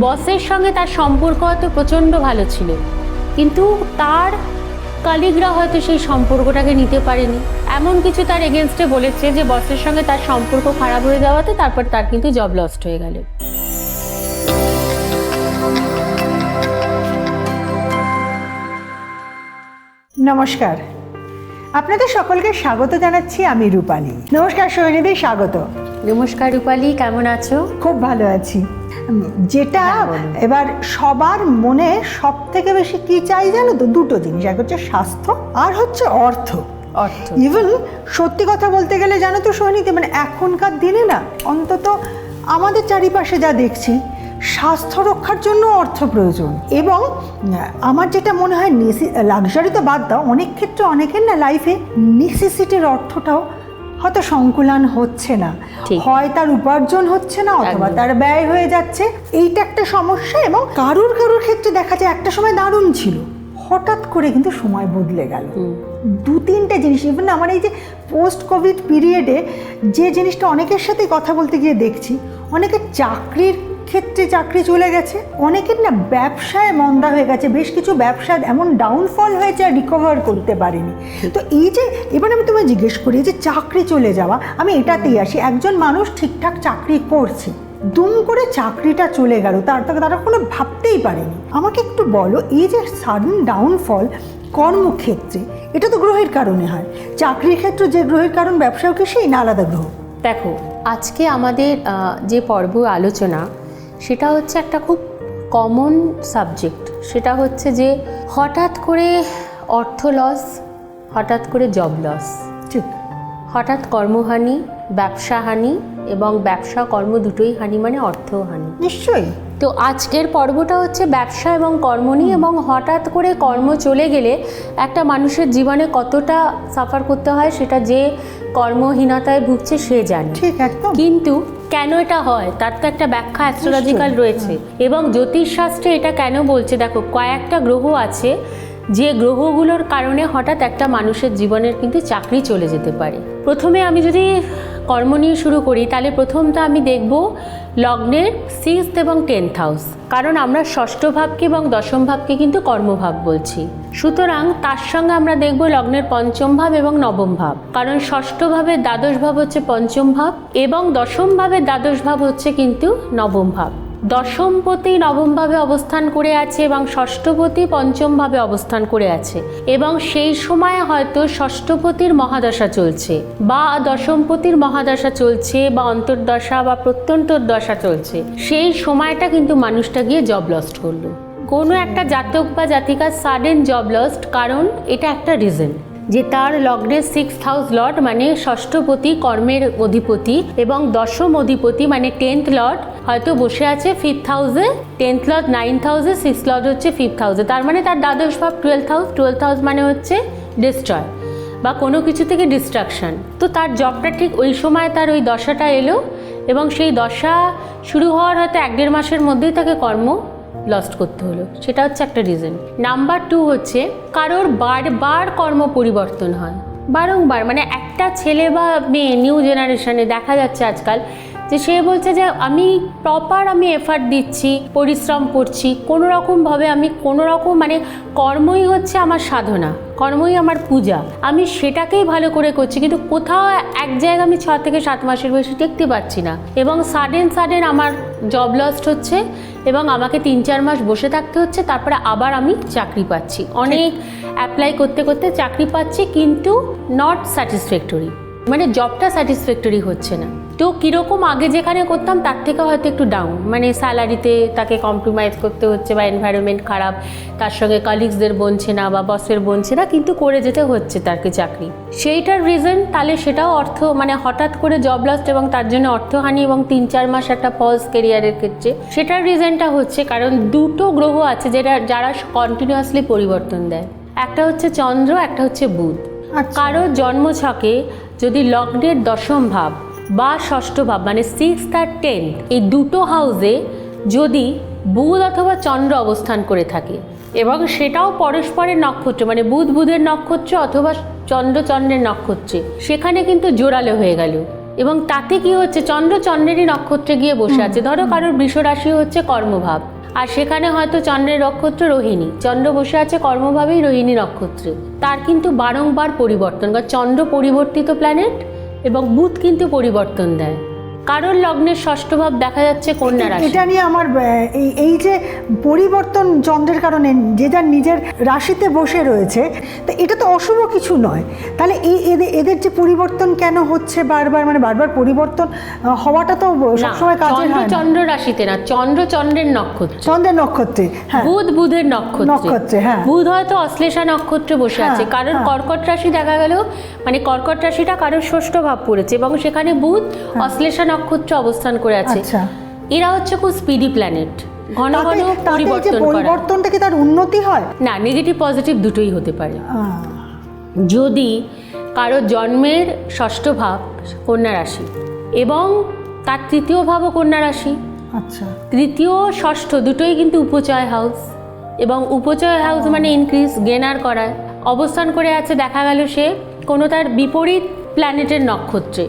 বসের সঙ্গে তার সম্পর্ক হয়তো প্রচণ্ড ভালো ছিল কিন্তু তার কালিগরা হয়তো সেই সম্পর্কটাকে নিতে পারেনি। এমন কিছু তার এগেনস্টে বলেছে যে বসের সঙ্গে তার সম্পর্ক খারাপ হয়ে যাওয়াতে তারপর তার কিন্তু জব লস্ট হয়ে গেল। নমস্কার। আপনাদের সকলকে স্বাগত জানাচ্ছি আমি রূপালী। নমস্কার সোহিনীদি স্বাগত। নমস্কার রূপালী কেমন আছো? খুব ভালো আছি। যেটা হ্যাঁ, এবার সবার মনে সব থেকে বেশি কি চাই জানো তো? দুটো জিনিস। এক হচ্ছে স্বাস্থ্য আর হচ্ছে অর্থ। অর্থ। ইভেন সত্যি কথা বলতে গেলে জানো তো সোহিনীদি মানে এখনকার দিনে না অন্তত আমাদের চারিপাশে যা দেখছি স্বাস্থ্য রক্ষার জন্য অর্থ প্রয়োজন। এবং আমার যেটা মনে হয় লাক্সারি তো বাদ দাও অনেক ক্ষেত্রে অনেকের না লাইফে নেসেসিটির অর্থটাও হয়তো সংকুলান হচ্ছে না। হয় তার উপার্জন হচ্ছে না অথবা তার ব্যয় হয়ে যাচ্ছে। এইটা একটা সমস্যা এবং কারুর কারুর ক্ষেত্রে দেখা যায় একটা সময় দারুণ ছিল। হঠাৎ করে কিন্তু সময় বদলে গেল। দু তিনটে জিনিস ইভেন আমার এই যে পোস্ট কোভিড পিরিয়ডে যে জিনিসটা অনেকের সাথে কথা বলতে গিয়ে দেখছি অনেকের চাকরির ক্ষেত্রে চাকরি চলে গেছে। অনেকের না ব্যবসায় মন্দা হয়ে গেছে। বেশ কিছু ব্যবসা এমন ডাউনফল হয়েছে আর রিকভার করতে পারেনি। তো এই যে, এবার আমি তোমায় জিজ্ঞেস করি যে চাকরি চলে যাওয়া, আমি এটাতেই আসি। একজন মানুষ ঠিকঠাক চাকরি করছে, দুম করে চাকরিটা চলে গেল, তার তারা কোনো ভাবতেই পারেনি। আমাকে একটু বলো, এই যে সাডেন ডাউনফল কর্মক্ষেত্রে, এটা তো গ্রহের কারণে হয়। চাকরির ক্ষেত্রে যে গ্রহের কারণ, ব্যবসাও কি সেই না আলাদা গ্রহ? দেখো, আজকে আমাদের যে পর্ব আলোচনা সেটা হচ্ছে একটা খুব কমন সাবজেক্ট সেটা হচ্ছে যে হঠাৎ করে অর্থ লস হঠাৎ করে জব লস ঠিক। হঠাৎ কর্মহানি ব্যবসা হানি এবং ব্যবসা কর্ম দুটোই হানি মানে অর্থ হানি। নিশ্চয়ই। তো আজকের পর্বটা হচ্ছে ব্যবসা এবং কর্ম নিয়ে এবং হঠাৎ করে কর্ম চলে গেলে একটা মানুষের জীবনে কতটা সাফার করতে হয় সেটা যে কর্মহীনতায় ভুগছে সে জানে। ঠিক একদম। কিন্তু কেন এটা হয়? তার তো একটা ব্যাখ্যা অ্যাস্ট্রোলজিক্যাল রয়েছে। এবং জ্যোতিষশাস্ত্রে এটা কেন বলছে? দেখো কয়েকটা গ্রহ আছে যে গ্রহগুলোর কারণে হঠাৎ একটা মানুষের জীবনের কিন্তু চাকরি চলে যেতে পারে। প্রথমে আমি যদি কর্ম নিয়ে শুরু করি, তাহলে প্রথম তো আমি দেখব লগ্নের সিক্সথ এবং টেন্থ হাউস কারণ আমরা ষষ্ঠ ভাবকে এবং দশম ভাবকে কিন্তু কর্মভাব বলছি। সুতরাং তার সঙ্গে আমরা দেখব লগ্নের পঞ্চম ভাব এবং নবম ভাব। কারণ ষষ্ঠ ভাবের দ্বাদশ ভাব হচ্ছে পঞ্চম ভাব এবং দশম ভাবের দ্বাদশ ভাব হচ্ছে কিন্তু নবম ভাব। দশমপতি নবমভাবে অবস্থান করে আছে এবং ষষ্ঠপতি পঞ্চমভাবে অবস্থান করে আছে। এবং সেই সময় হয়তো ষষ্ঠপতির মহাদশা চলছে বা দশমপতির মহাদশা চলছে বা অন্তর্দশা বা প্রত্যন্তর দশা চলছে। সেই সময়টা কিন্তু মানুষটা গিয়ে জব লস্ট করল। কোনো একটা জাতক বা জাতিকার সাডেন জব লস্ট কারণ এটা একটা রিজন যে তার লগ্নের সিক্স হাউস লর্ড মানে ষষ্ঠপতি কর্মের অধিপতি এবং দশম অধিপতি মানে টেন্থ লর্ড, হয়তো বসে আছে ফিফথ হাউসে, টেন্থ লর্ড, নাইন্থ হাউসে, সিক্স লর্ড হচ্ছে ফিফথ হাউসে। তার মানে তার দ্বাদশ ভাব টুয়েলথ হাউস টুয়েলথ হাউস মানে হচ্ছে ডিস্ট্রয় বা কোনো কিছু থেকে ডিস্ট্রাকশন। তো তার জবটা ঠিক ওই সময় তার ওই দশাটা এলো এবং সেই দশা শুরু হওয়ার হয়তো এক দেড় মাসের মধ্যেই তাকে কর্ম লস্ট করতে হলো। সেটা হচ্ছে একটা রিজন নাম্বার টু হচ্ছে, কারোর বারবার কর্ম পরিবর্তন হয়। বারংবার মানে একটা ছেলে বা মেয়ে নিউ জেনারেশনে দেখা যাচ্ছে আজকাল যে সে বলছে যে আমি প্রপার আমি এফার্ট দিচ্ছি, পরিশ্রম করছি, কোনো রকমভাবে আমি কোনো রকম মানে কর্মই হচ্ছে আমার সাধনা, কর্মই আমার পূজা। আমি সেটাকেই ভালো করে করছি কিন্তু কোথাও এক জায়গায় আমি ছ থেকে সাত মাসের বেশি দেখতে পাচ্ছি না। এবং সাডেন সাডেন আমার জব লস্ট হচ্ছে এবং আমাকে তিন চার মাস বসে থাকতে হচ্ছে, তারপরে আবার আমি চাকরি পাচ্ছি। অনেক অ্যাপ্লাই করতে করতে চাকরি পাচ্ছি কিন্তু নট স্যাটিসফ্যাক্টরি মানে জবটা স্যাটিসফ্যাক্টরি হচ্ছে না। তো কীরকম আগে যেখানে করতাম তার থেকে হয়তো একটু ডাউন মানে স্যালারিতে তাকে কম্প্রোমাইজ করতে হচ্ছে বা এনভায়রনমেন্ট খারাপ তার সঙ্গে কালিগসদের বনছে না বা বসের বনছে না কিন্তু করে যেতে হচ্ছে তাকে চাকরি। সেইটার রিজন তাহলে সেটাও অর্থ মানে হঠাৎ করে জব লস্ট এবং তার জন্য অর্থহানি এবং তিন চার মাস একটা পজ কেরিয়ারের ক্ষেত্রে সেটার রিজনটা হচ্ছে কারণ দুটো গ্রহ আছে যেটা যারা কন্টিনিউয়াসলি পরিবর্তন দেয়। একটা হচ্ছে চন্দ্র একটা হচ্ছে বুধ। আচ্ছা। কারও জন্মছকে যদি লগ্নের দশম ভাব বা ষষ্ঠ ভাব মানে সিক্স আর টেন এই দুটো হাউসে যদি বুধ অথবা চন্দ্র অবস্থান করে থাকে এবং সেটাও পরস্পরের নক্ষত্র মানে বুধ বুধের নক্ষত্র অথবা চন্দ্র চন্দ্রের নক্ষত্রে সেখানে কিন্তু জোরালো হয়ে গেল। এবং তাতে কি হচ্ছে? চন্দ্র চন্দ্রেরই নক্ষত্রে গিয়ে বসে আছে। ধরো কারোর বৃষ রাশি হচ্ছে কর্মভাব আর সেখানে হয়তো চন্দ্রের নক্ষত্র রোহিণী চন্দ্র বসে আছে কর্মভাবেই রোহিণী নক্ষত্রে। তার কিন্তু বারংবার পরিবর্তন কারণ চন্দ্র পরিবর্তিত প্ল্যানেট এবং বুধ কিন্তু পরিবর্তন দেয়। কারোর লগ্নের ষষ্ঠ ভাব দেখা যাচ্ছে কন্যা রাশি এটা নিয়ে আমার এই এই যে পরিবর্তন চন্দ্রের কারণে যে যার নিজের রাশিতে বসে রয়েছে তা এটা তো অশুভ কিছু নয়। তাহলে এই এদের এদের যে পরিবর্তন কেন হচ্ছে বারবার মানে বারবার পরিবর্তন হওয়াটা তো সবসময় কাজে হয় না। চন্দ্র রাশিতে না চন্দ্র চন্দ্রের নক্ষত্র। চন্দ্রের নক্ষত্রে হ্যাঁ। বুধ বুধের নক্ষত্রে। নক্ষত্রে, হ্যাঁ। বুধ হয়তো অশ্লেষা নক্ষত্রে বসে আছে হ্যাঁ, কারণ হ্যাঁ। কর্কট রাশি দেখা গেল মানে কর্কট রাশিটা কারোর ষষ্ঠ ভাব পড়েছে এবং সেখানে বুধ অশ্লেষা নক্ষত্রে অবস্থান করে আছে। আচ্ছা। এরা হচ্ছে খুব স্পিডি প্ল্যানেট ঘন ঘন পরিবর্তন করা। পরিবর্তনটা কি তার উন্নতি হয়? না নেগেটিভ পজিটিভ দুটোই হতে পারে। যদি কারও জন্মের ষষ্ঠ ভাব কন্যা রাশি এবং তার তৃতীয় ভাবও কন্যা রাশি আচ্ছা। তৃতীয় ষষ্ঠ দুটোই কিন্তু উপচয় হাউস এবং উপচয় হাউস মানে ইনক্রিজ গেনার করায়। অবস্থান করে আছে দেখা গেল সে কোনো তার বিপরীত প্ল্যানেটের নক্ষত্রে।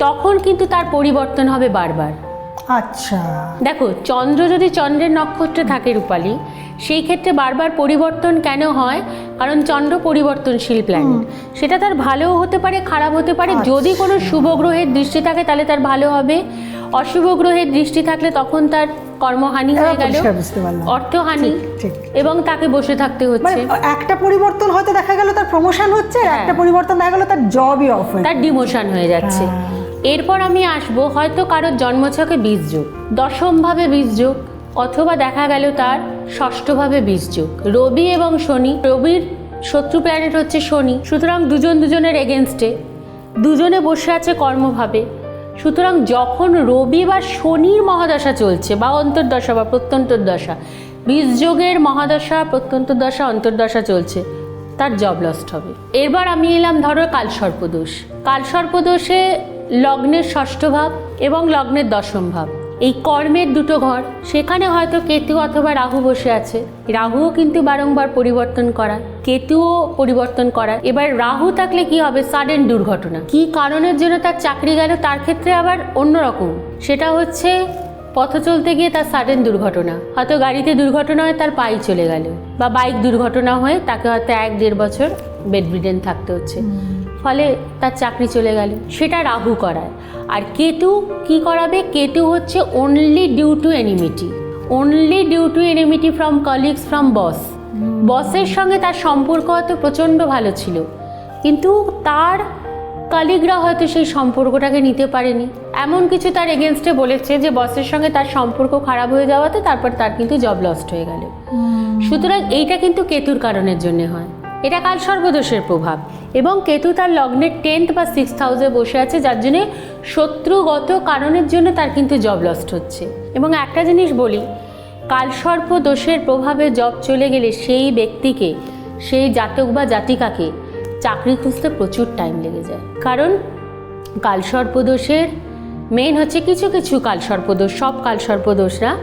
তখন কিন্তু তার পরিবর্তন হবে বারবার। আচ্ছা। দেখো চন্দ্র যদি চন্দ্রের নক্ষত্রে থাকে রূপালী সেই ক্ষেত্রে বারবার পরিবর্তন কেন হয়? কারণ চন্দ্র পরিবর্তনশীল প্ল্যানেট সেটা তার ভালোও হতে পারে খারাপ হতে পারে। আচ্ছা। যদি কোনো শুভ গ্রহের দৃষ্টি থাকে তাহলে তার ভালো হবে। অশুভ গ্রহের দৃষ্টি থাকলে তখন তার কর্মহানি হয়ে গেল। পারলাম। অর্থহানি এবং তাকে বসে থাকতে মানে হচ্ছে একটা পরিবর্তন হয়তো দেখা গেল তার প্রমোশন হচ্ছে হ্যাঁ। একটা পরিবর্তন দেখা গেল তার জবই অফ তার ডিমোশন হয়ে যাচ্ছে। হ্যাঁ। এরপর আমি আসব হয়তো কারোর জন্মছকে বীজ যোগ দশমভাবে বীজ যোগ অথবা দেখা গেল তার ষষ্ঠভাবে বীজ যোগ রবি এবং শনি, রবির শত্রু প্ল্যানেট হচ্ছে শনি, সুতরাং দুজন দুজনের এগেনস্টে দুজনে বসে আছে কর্মভাবে। সুতরাং যখন রবি বা শনির মহাদশা চলছে, বা অন্তর্দশা বা প্রত্যন্তর দশা বীজ যোগের মহাদশা প্রত্যন্তর দশা অন্তর্দশা চলছে, তার জব লস্ট হবে। এরবার আমি এলাম ধরো কালসর্পদোষ। কালসর্পদোষে লগ্নের ষষ্ঠ ভাব এবং লগ্নের দশম ভাব। এই কর্মের দুটো ঘর, সেখানে হয়তো কেতু অথবা রাহু বসে আছে। রাহুও কিন্তু বারংবার পরিবর্তন করা, কেতুও পরিবর্তন করা। এবার রাহু থাকলে কি হবে? সাডেন দুর্ঘটনা। কি কারণের জন্য তার চাকরি গেল? তার ক্ষেত্রে আবার অন্যরকম সেটা হচ্ছে পথ চলতে গিয়ে তার সাডেন দুর্ঘটনা। হয়তো গাড়িতে দুর্ঘটনা হয়ে তার পাই চলে গেল বা বাইক দুর্ঘটনা হয়ে তাকে হয়তো এক দেড় বছর বেডরিডেন থাকতে হচ্ছে। ফলে তার চাকরি চলে গেল। সেটা রাহু করায়। আর কেতু কি করাবে? কেতু হচ্ছে only due to enmity only due to enmity from colleagues from boss বসের সঙ্গে তার সম্পর্ক হয়তো প্রচণ্ড ভালো ছিল। কিন্তু তার কালিগরা হয়তো সেই সম্পর্কটাকে নিতে পারেনি। এমন কিছু তার এগেনস্টে বলেছে যে বসের সঙ্গে তার সম্পর্ক খারাপ হয়ে যাওয়াতে তারপর তার কিন্তু জব লস্ট হয়ে গেল। সুতরাং এইটা কিন্তু কেতুর কারণের জন্য হয়। এটা কাল সর্বদোষের প্রভাব। এবং কেতু তার লগ্নের টেন্থ বা সিক্স হাউসে বসে আছে, যার জন্য শত্রুগত কারণের জন্য তার কিন্তু জব লস্ট হচ্ছে। এবং একটা জিনিস বলি কালসর্প দোষের প্রভাবে জব চলে গেলে সেই ব্যক্তিকে, সেই জাতক বা জাতিকাকে চাকরি খুঁজতে প্রচুর টাইম লেগে যায়। কারণ কালসর্পদোষের মেন হচ্ছে কিছু কিছু কালসর্পদোষ সব কালসর্পদোষ না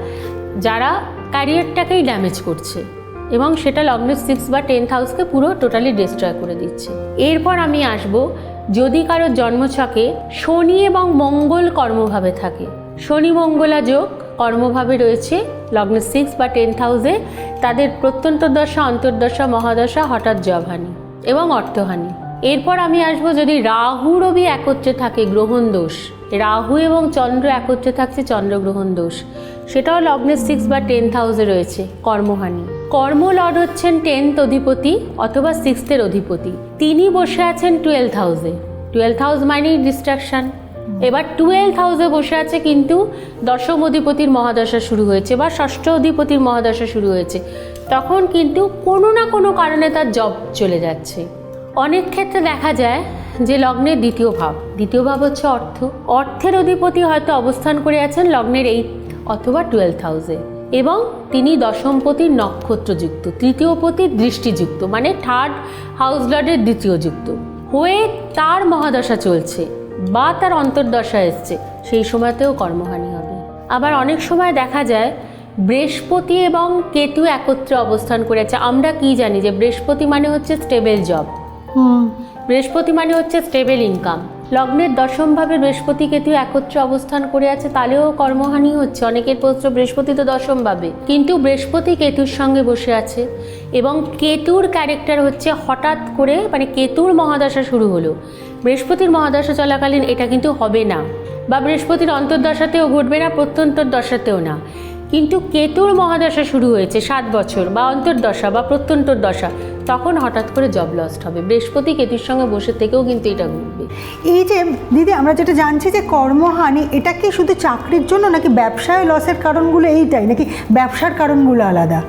যারা ক্যারিয়ারটাকেই ড্যামেজ করছে। এবং সেটা লগ্নের সিক্স বা টেন্থ হাউসকে পুরো টোটালি ডিস্ট্রয় করে দিচ্ছে। এরপর আমি আসব, যদি কারও জন্মছকে শনি এবং মঙ্গল কর্মভাবে থাকে। শনি, মঙ্গলা যোগ কর্মভাবে রয়েছে লগ্ন সিক্স বা টেন্থ হাউসে তাদের প্রত্যন্ত দশা অন্তর্দশা, মহাদশা হঠাৎ জবহানি এবং অর্থহানি। এরপর আমি আসব যদি রাহু রবি একত্রে থাকে, গ্রহণ দোষ। রাহু এবং চন্দ্র একত্রে থাকছে চন্দ্রগ্রহণ দোষ। সেটাও লগ্নের সিক্স বা টেন্থ হাউসে রয়েছে, কর্মহানি। কর্ম লর্ড হচ্ছেন টেন্থ অধিপতি অথবা সিক্সথের অধিপতি। তিনি বসে আছেন টুয়েলথ হাউসে টুয়েলথ হাউস মানেই ডিস্ট্রাকশন এবার টুয়েলথ হাউসে বসে আছে কিন্তু দশম অধিপতির মহাদশা শুরু হয়েছে বা ষষ্ঠ অধিপতির মহাদশা শুরু হয়েছে। তখন কিন্তু কোনো না কোনো কারণে তার জব চলে যাচ্ছে। অনেক ক্ষেত্রে দেখা যায় যে লগ্নের দ্বিতীয় ভাব। দ্বিতীয় ভাব হচ্ছে অর্থ। অর্থের অধিপতি হয়তো অবস্থান করে আছেন লগ্নের এইট অথবা টুয়েলভ হাউসে এবং তিনি দশমপতির নক্ষত্রযুক্ত তৃতীয়পতির দৃষ্টিযুক্ত মানে থার্ড হাউস লর্ডের দ্বিতীয় যুক্ত হয়ে তার মহাদশা চলছে বা তার অন্তর্দশা এসছে, সেই সময়তেও কর্মহানি হবে। আবার অনেক সময় দেখা যায় বৃহস্পতি এবং কেতু একত্রে অবস্থান করে আছে। আমরা কি জানি যে বৃহস্পতি মানে হচ্ছে স্টেবল জব বৃহস্পতি মানে হচ্ছে স্টেবল ইনকাম লগ্নের দশমভাবে বৃহস্পতি কেতু একত্রে অবস্থান করে আছে, তাহলেও কর্মহানি হচ্ছে। অনেকের প্রশ্ন, বৃহস্পতি তো দশমভাবে কিন্তু বৃহস্পতি কেতুর সঙ্গে বসে আছে এবং কেতুর ক্যারেক্টার হচ্ছে হঠাৎ করে মানে কেতুর মহাদশা শুরু হলো। বৃহস্পতির মহাদশা চলাকালীন এটা কিন্তু হবে না। বা বৃহস্পতির অন্তর্দশাতেও ঘটবে না প্রত্যন্তর দশাতেও না। কিন্তু কেতুর মহাদশা শুরু হয়েছে সাত বছর, বা অন্তর্দশা, বা প্রত্যন্তর দশা তখন হঠাৎ করে জব লস্ট হবে। বৃহস্পতি কেতুর সঙ্গে বসে থেকেও কিন্তু এটা ঘটবে। এই যে দিদি আমরা যেটা জানছি যে কর্মহানি এটা কি শুধু চাকরির জন্য নাকি ব্যবসায় লসের কারণগুলো এইটাই নাকি ব্যবসার কারণগুলো আলাদা?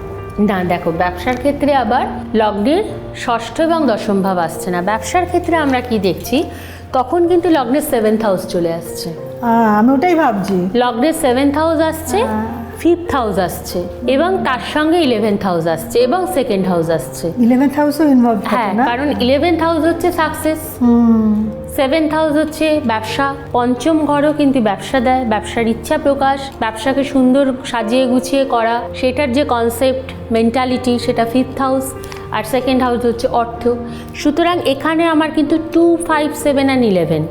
না দেখো ব্যবসার ক্ষেত্রে আবার লগ্নের ষষ্ঠ এবং দশম ভাব আসছে না। ব্যবসার ক্ষেত্রে আমরা কি দেখছি তখন কিন্তু লগ্নের সেভেন্থ হাউস চলে আসছে। আমি ওটাই ভাবছি। লগ্নের সেভেন্থ হাউস আসছে ফিফথ হাউস আসছে এবং তার সঙ্গে ইলেভেন্থ হাউস আসছে এবং সেকেন্ড হাউস আসছে। ইলেভেন্থ হাউসও ইনভলভ হ্যাঁ কারণ ইলেভেন্থ হাউস হচ্ছে সাকসেস সেভেন্থ হাউস হচ্ছে ব্যবসা পঞ্চম ঘরও কিন্তু ব্যবসা দেয় ব্যবসার ইচ্ছা প্রকাশ ব্যবসাকে সুন্দর সাজিয়ে গুছিয়ে করা সেটার যে কনসেপ্ট মেন্টালিটি সেটা ফিফথ হাউস আর সেকেন্ড হাউস হচ্ছে অর্থ। সুতরাং এখানে আমার কিন্তু two five seven and eleven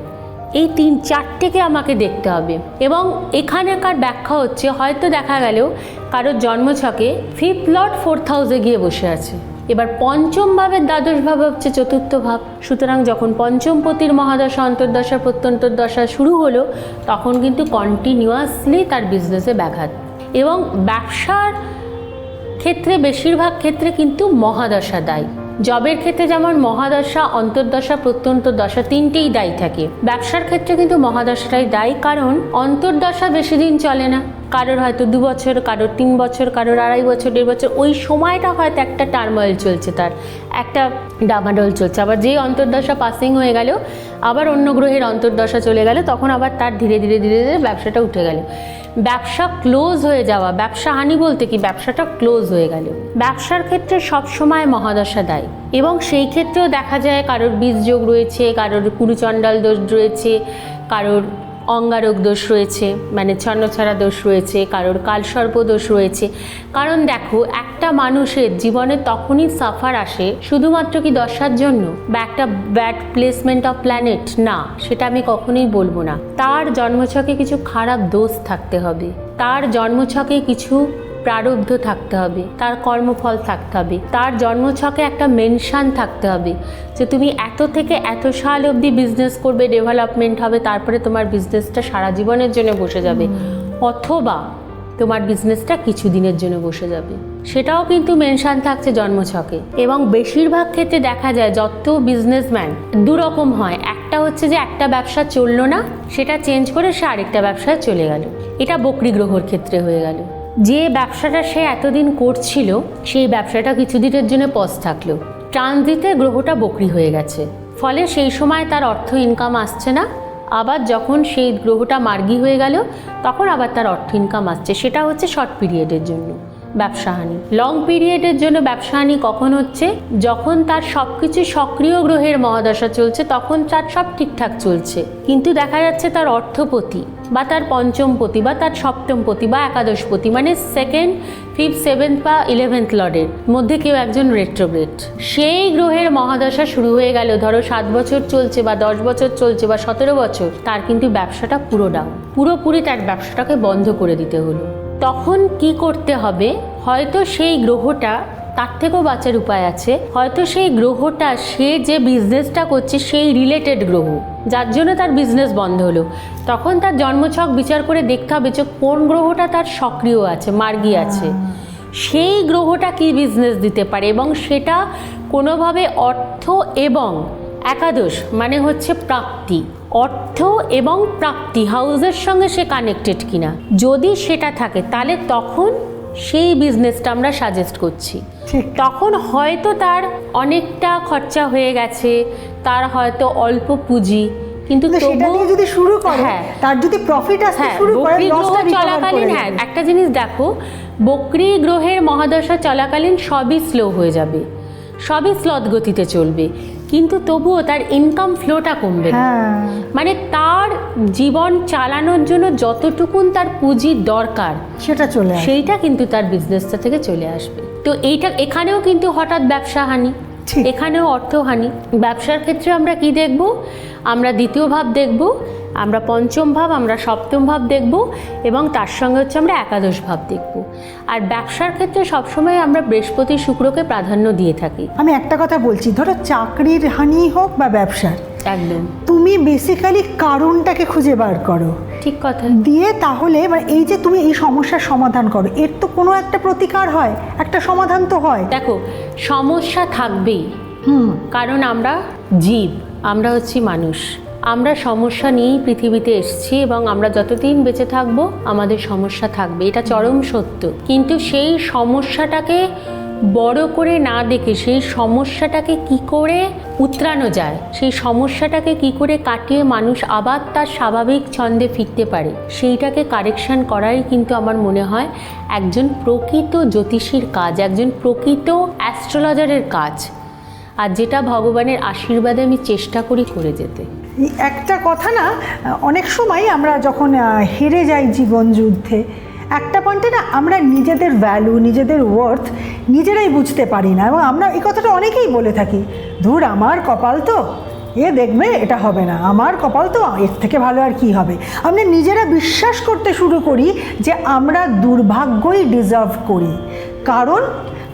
এই তিন চারটেকে আমাকে দেখতে হবে। এবং এখানেকার ব্যাখ্যা হচ্ছে, হয়তো দেখা গেল কারোর জন্মছকে ফিফথ লট ফোর্থ হাউসে গিয়ে বসে আছে। এবার পঞ্চম ভাবের দ্বাদশ ভাব হচ্ছে চতুর্থ ভাব। সুতরাং যখন পঞ্চম পতির মহাদশা, অন্তর্দশা, প্রত্যন্তর্দশা শুরু হলো, তখন কিন্তু কন্টিনিউয়াসলি তার বিজনেসে ব্যাঘাত। এবং ব্যবসার ক্ষেত্রে, বেশিরভাগ ক্ষেত্রে কিন্তু মহাদশা দায়ী। জবের ক্ষেত্রে যেমন মহাদশা, অন্তর্দশা প্রত্যন্ত দশা তিনটেই দায়ী থাকে। ব্যবসার ক্ষেত্রে কিন্তু মহাদশাটাই দায়ী, কারণ অন্তর্দশা বেশি দিন চলে না। কারোর হয়তো দু বছর, কারোর তিন বছর, কারোর আড়াই বছর, দেড় বছর, ওই সময়টা হয়তো একটা টার্ময়েল চলছে তার, একটা ডামাডোল চলছে। আবার যেই অন্তর্দশা পাসিং হয়ে গেল, আবার অন্য গ্রহের অন্তর্দশা চলে গেল, তখন আবার তার ধীরে ধীরে ধীরে ধীরে ব্যবসাটা উঠে গেল। ব্যবসা ক্লোজ হয়ে যাওয়া, ব্যবসা হানি বলতে কি, ব্যবসাটা ক্লোজ হয়ে গেল। ব্যবসার ক্ষেত্রে সবসময় মহাদশা দায়ী। এবং সেই ক্ষেত্রেও দেখা যায় কারোর বীজ যোগ রয়েছে, কারোর কুরুচণ্ডাল দোষ রয়েছে, কারোর অঙ্গারক দোষ রয়েছে মানে ছন্নছাড়া দোষ রয়েছে, কারোর কালসর্প দোষ রয়েছে। কারণ দেখো, একটা মানুষের জীবনে তখনই সাফার আসে শুধুমাত্র কি দশার জন্য বা একটা ব্যাড প্লেসমেন্ট অফ প্ল্যানেট? না, সেটা আমি কখনোই বলব না। তার জন্মছকে কিছু খারাপ দোষ থাকতে হবে। তার জন্মছকে কিছু প্রারব্ধ থাকতে হবে তার কর্মফল থাকতে হবে তার জন্মছকে একটা মেনশান থাকতে হবে যে তুমি এত থেকে এত সাল অবধি বিজনেস করবে ডেভেলপমেন্ট হবে তারপরে তোমার বিজনেসটা সারা জীবনের জন্য বসে যাবে অথবা তোমার বিজনেসটা কিছু দিনের জন্য বসে যাবে। সেটাও কিন্তু মেনশান থাকছে জন্মছকে। এবং বেশিরভাগ ক্ষেত্রে দেখা যায় যত বিজনেসম্যান দুরকম হয় একটা হচ্ছে যে একটা ব্যবসা চলল না সেটা চেঞ্জ করে সে আরেকটা ব্যবসায় চলে গেল। এটা বকরি গ্রহর ক্ষেত্রে হয়ে গেল। যে ব্যবসাটা সে এতদিন করছিল, সেই ব্যবসাটা কিছুদিনের জন্য পজ থাকল। ট্রানজিটে গ্রহটা বকরি হয়ে গেছে। ফলে সেই সময় তার অর্থ ইনকাম আসছে না। আবার যখন সেই গ্রহটা মার্গী হয়ে গেল, তখন আবার তার অর্থ ইনকাম আসছে। সেটা হচ্ছে শর্ট পিরিয়ডের জন্য ব্যবসাহানি। লং পিরিয়ডের জন্য ব্যবসাহানি কখন হচ্ছে? যখন তার সব কিছু সক্রিয় গ্রহের মহাদশা চলছে, তখন তার সব ঠিকঠাক চলছে। কিন্তু দেখা যাচ্ছে তার অর্থপতি বা তার পঞ্চম পঞ্চমপতি বা তার সপ্তম সপ্তমপতি বা একাদশ একাদশপতি মানে সেকেন্ড ফিফথ সেভেন্থ বা ইলেভেন্থ লর্ডের মধ্যে কেউ একজন রেট্রোগ্রেড সেই গ্রহের মহাদশা শুরু হয়ে গেল, ধরো সাত বছর চলছে বা দশ বছর চলছে বা সতেরো বছর, তার কিন্তু ব্যবসাটা পুরো ডাউন পুরোপুরি তার ব্যবসাটাকে বন্ধ করে দিতে হলো। তখন কি করতে হবে? হয়তো সেই গ্রহটা তার থেকেও বাঁচার উপায় আছে। হয়তো সেই গ্রহটা, সে যে বিজনেসটা করছে, সেই রিলেটেড গ্রহ। যার জন্য তার বিজনেস বন্ধ হলো। তখন তার জন্মছক বিচার করে দেখতে হবে যে কোন গ্রহটা তার সক্রিয় আছে, মার্গী আছে। সেই গ্রহটা কি বিজনেস দিতে পারে এবং সেটা কোনোভাবে অর্থ এবং একাদশ মানে হচ্ছে প্রাপ্তি। অর্থ এবং প্রাপ্তি হাউসের সঙ্গে সে কানেক্টেড কিনা। যদি সেটা থাকে, তাহলে তখন সেই বিজনেসটা আমরা সাজেস্ট করছি। তখন হয়তো তার অনেকটা খরচা হয়ে গেছে তার হয়তো অল্প পুঁজি কিন্তু সেটা যদি শুরু করে হ্যাঁ। তার যদি প্রফিট আসতে হ্যাঁ শুরু করে লসটা চলাকালীন হ্যাঁ একটা জিনিস দেখো বক্রী গ্রহের মহাদশা চলাকালীন সবই স্লো হয়ে যাবে সবই স্লথ গতিতে চলবে। কিন্তু তবুও তার ইনকাম ফ্লোটা কমবে না। হ্যাঁ। মানে তার জীবন চালানোর জন্য যতটুকুন তার পুঁজির দরকার সেটা চলে সেইটা কিন্তু তার বিজনেসটা থেকে চলে আসবে। তো এইটা এখানেও কিন্তু হঠাৎ ব্যবসা হানি। এখানেও অর্থহানি। ব্যবসার ক্ষেত্রে আমরা কি দেখব? আমরা দ্বিতীয় ভাব দেখব আমরা পঞ্চম ভাব আমরা সপ্তম ভাব দেখব এবং তার সঙ্গে হচ্ছে আমরা একাদশ ভাব দেখব। আর ব্যবসার ক্ষেত্রে সবসময় আমরা বৃহস্পতি শুক্রকে প্রাধান্য দিয়ে থাকি। আমি একটা কথা বলছি ধরো চাকরির হানি হোক বা ব্যবসার একদম। তুমি বেসিক্যালি কারণটাকে খুঁজে বার করো। ঠিক কথা। দিয়ে তাহলে মানে এই যে তুমি এই সমস্যার সমাধান করো এর তো কোনো একটা প্রতিকার হয় একটা সমাধান তো হয়। দেখো সমস্যা থাকবেই। হুম। কারণ আমরা জীব আমরা হচ্ছি মানুষ। আমরা সমস্যা নিয়েই পৃথিবীতে এসেছি এবং আমরা যতদিন বেঁচে থাকব আমাদের সমস্যা থাকবে। এটা চরম সত্য। কিন্তু সেই সমস্যাটাকে বড় করে না দেখে সেই সমস্যাটাকে কি করে উতরানো যায়, সেই সমস্যাটাকে কি করে কাটিয়ে মানুষ আবার তার স্বাভাবিক ছন্দে ফিরতে পারে, সেইটাকে কারেকশন করাই কিন্তু আমার মনে হয় একজন প্রকৃত জ্যোতিষীর কাজ, একজন প্রকৃত অ্যাস্ট্রোলজারের কাজ। আর যেটা ভগবানের আশীর্বাদে আমি চেষ্টা করি করে যেতে। একটা কথা না, অনেক সময় আমরা যখন হেরে যাই জীবন যুদ্ধে একটা পয়েন্টে না আমরা নিজেদের ভ্যালু নিজেদের ওয়ার্থ নিজেরাই বুঝতে পারি না এবং আমরা এই কথাটা অনেকেই বলে থাকি, ধুর, আমার কপাল তো, এ দেখবে এটা হবে না, আমার কপাল তো, এর থেকে ভালো আর কি হবে? আমরা নিজেরা বিশ্বাস করতে শুরু করি যে আমরা দুর্ভাগ্যই ডিজার্ভ করি। কারণ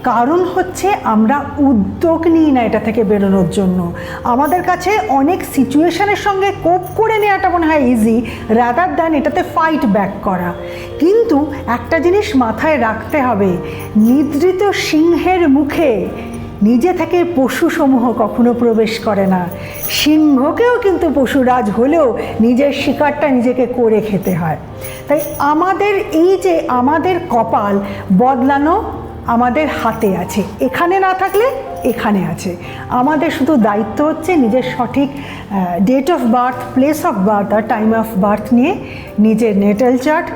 কারণ হচ্ছে আমরা উদ্যোগ নিই না এটা থেকে বেরোনোর জন্য। আমাদের কাছে অনেক সিচুয়েশনের সঙ্গে কোপ করে নেওয়াটা মনে হয় ইজি রাদার দ্যান এটাতে ফাইট ব্যাক করা। কিন্তু একটা জিনিস মাথায় রাখতে হবে, নিদ্রিত সিংহের মুখে নিজে থেকে পশুসমূহ কখনো প্রবেশ করে না। সিংহকেও কিন্তু পশুরাজ হলেও নিজের শিকারটা নিজেকে করে খেতে হয়। তাই আমাদের এই যে আমাদের কপাল বদলানো আমাদের হাতে আছে। এখানে না থাকলে এখানে আছে। আমাদের শুধু দায়িত্ব হচ্ছে নিজের সঠিক date of birth place of birth R time of birth নিয়ে নিজের নেটাল চার্ট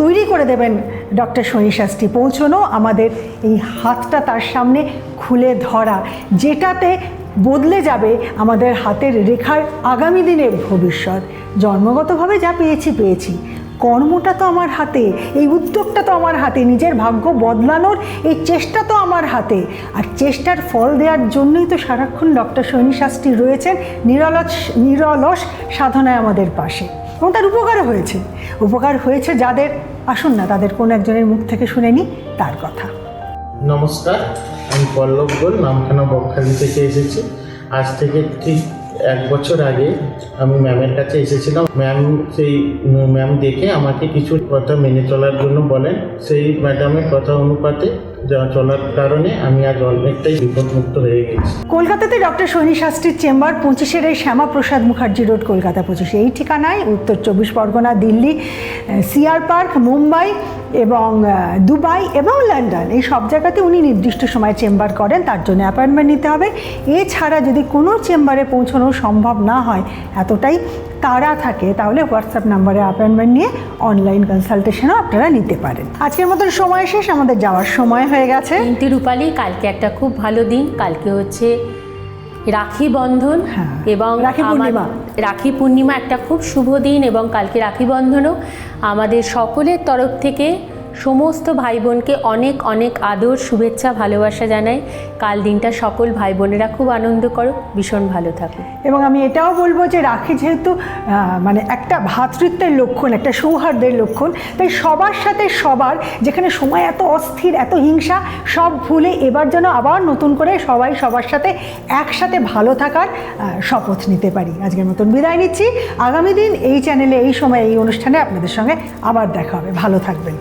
তৈরি করে দেবেন ডক্টর শনি শাস্ত্রী পৌঁছনো আমাদের এই হাতটা তার সামনে খুলে ধরা, যেটাতে বদলে যাবে আমাদের হাতের রেখার আগামী দিনের ভবিষ্যৎ। জন্মগতভাবে যা পেয়েছি পেয়েছি। কর্মটা তো আমার হাতে, এই উদ্যোগটা তো আমার হাতে, নিজের ভাগ্য বদলানোর এই চেষ্টা তো আমার হাতে। আর চেষ্টার ফল দেওয়ার জন্যই তো সারাক্ষণ ডক্টর সৈনী শাস্ত্রী রয়েছেন, নিরলস নিরলস সাধনায় আমাদের পাশে। এবং তার উপকারও হয়েছে। উপকার হয়েছে যাদের, আসুন না, তাদের কোনো একজনের মুখ থেকে শুনে নি তার কথা। নমস্কার, আমি পল্লব গোল, নামখানা বকখালি থেকে এসেছি। আজ থেকে ঠিক এক বছর আগে আমি ম্যামের কাছে এসেছিলাম। ম্যাম সেই, ম্যাম দেখে আমাকে কিছু কথা মেনে চলার জন্য বলেন। সেই ম্যাডামের কথা অনুপাতে চলার কারণে আমি আজ অনেকটাই বিপদমুক্ত হয়ে গেছি। কলকাতাতে ডক্টর শনি শাস্ত্রীর চেম্বার পঁচিশের এই শ্যামাপ্রসাদ মুখার্জি রোড, কলকাতা পঁচিশে। এই ঠিকানায় উত্তর চব্বিশ পরগনা, দিল্লি, সিআর পার্ক, মুম্বাই এবং দুবাই এবং লন্ডন। এই সব জায়গাতে উনি নির্দিষ্ট সময় চেম্বার করেন, তার জন্য অ্যাপয়েন্টমেন্ট নিতে হবে। এছাড়া যদি কোনো চেম্বারে পৌঁছানো সম্ভব না হয়, এতটাই তারা থাকে তাহলে হোয়াটসঅ্যাপ নাম্বারে অ্যাপয়েন্টমেন্ট নিয়ে অনলাইন কনসালটেশনও আপনারা নিতে পারেন আজকের মতন সময় শেষ আমাদের যাওয়ার সময় হয়ে গেছে কিন্তু রূপালী কালকে একটা খুব ভালো দিন কালকে হচ্ছে রাখি বন্ধন হ্যাঁ, এবং রাখি পূর্ণিমা। রাখি পূর্ণিমা একটা খুব শুভ দিন এবং কালকে রাখি বন্ধনও আমাদের সকলের তরফ থেকে সমস্ত ভাই বোনকে অনেক অনেক আদর, শুভেচ্ছা, ভালোবাসা জানাই। কাল দিনটা সকল ভাই বোনেরা খুব আনন্দ করো, ভীষণ ভালো থাকো। এবং আমি এটাও বলব যে রাখি যেহেতু মানে একটা ভ্রাতৃত্বের লক্ষণ, একটা সৌহার্দ্যের লক্ষণ, তাই সবার সাথে সবার, যেখানে সময় এত অস্থির, এত হিংসা, সব ভুলে এবার যেন আবার নতুন করে সবাই সবার সাথে একসাথে ভালো থাকার শপথ নিতে পারি। আজকের মতন বিদায় নিচ্ছি। আগামী দিন এই চ্যানেলে, এই সময়, এই অনুষ্ঠানে আপনাদের সঙ্গে আবার দেখা হবে। ভালো থাকবেন।